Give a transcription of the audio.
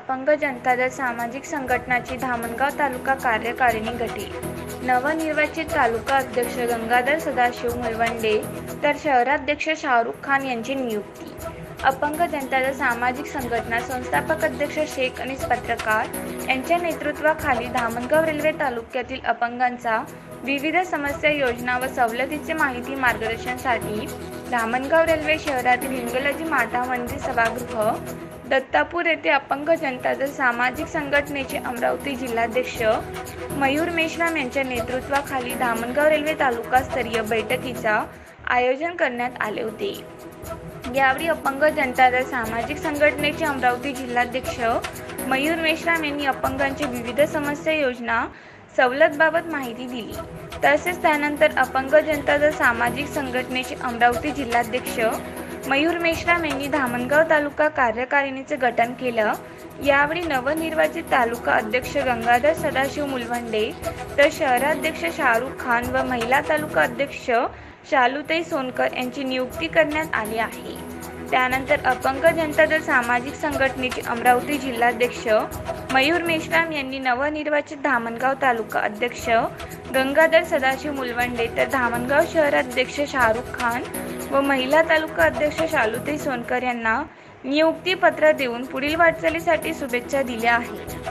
अपंग जनता दल सामाजिक संघटनाची धामणगाव तालुका कार्यकारिणी गठीत नवनिर्वाचित तालुका अध्यक्ष गंगाधर सदाशिव मुलवंडे तर शहराध्यक्ष शाहरुख खान यांची नियुक्ती. अपंग जनता दल सामाजिक संघटना संस्थापक अध्यक्ष शेख आणि पत्रकार यांच्या नेतृत्वाखाली धामणगाव रेल्वे तालुक्यातील अपंगांचा विविध समस्या योजना व सवलतीचे माहिती मार्गदर्शनसाठी धामणगाव रेल्वे शहरातील हिंगलाजी माता मंदिर सभागृह दत्तापूर येथे अपंग जनता दल सामाजिक संघटनेचे अमरावती जिल्हाध्यक्ष मयूर मेश्राम यांच्या नेतृत्वाखाली धामणगाव रेल्वे तालुकास्तरीय बैठकीचा आयोजन करण्यात आले होते. यावेळी अपंग जनता दल सामाजिक संघटनेचे अमरावती जिल्हाध्यक्ष मयूर मेश्राम यांनी अपंगांची विविध समस्या योजना सवलतबाबत माहिती दिली. तसेच त्यानंतर अपंग जनता दल सामाजिक संघटनेचे अमरावती जिल्हाध्यक्ष मयूर मेश्राम यांनी धामणगाव तालुका कार्यकारिणीचे गठन केलं. यावेळी नवनिर्वाचित तालुका अध्यक्ष गंगाधर सदाशिव मुलवंडे तर शहराध्यक्ष शाहरुख खान व महिला तालुका अध्यक्ष शालुताई सोनकर यांची नियुक्ती करण्यात आली आहे. त्यानंतर अपंग जनता दल सामाजिक संघटनेचे अमरावती जिल्हाध्यक्ष मयूर मेश्राम यांनी नवनिर्वाचित धामणगाव तालुका अध्यक्ष गंगाधर सदाशिव मुलवंडे तर धामणगाव शहराध्यक्ष शाहरुख खान व महिला तालुका अध्यक्ष शालुताई सोनकर यांना नियुक्तीपत्र देऊन पुढील वाटचालीसाठी शुभेच्छा दिल्या आहेत.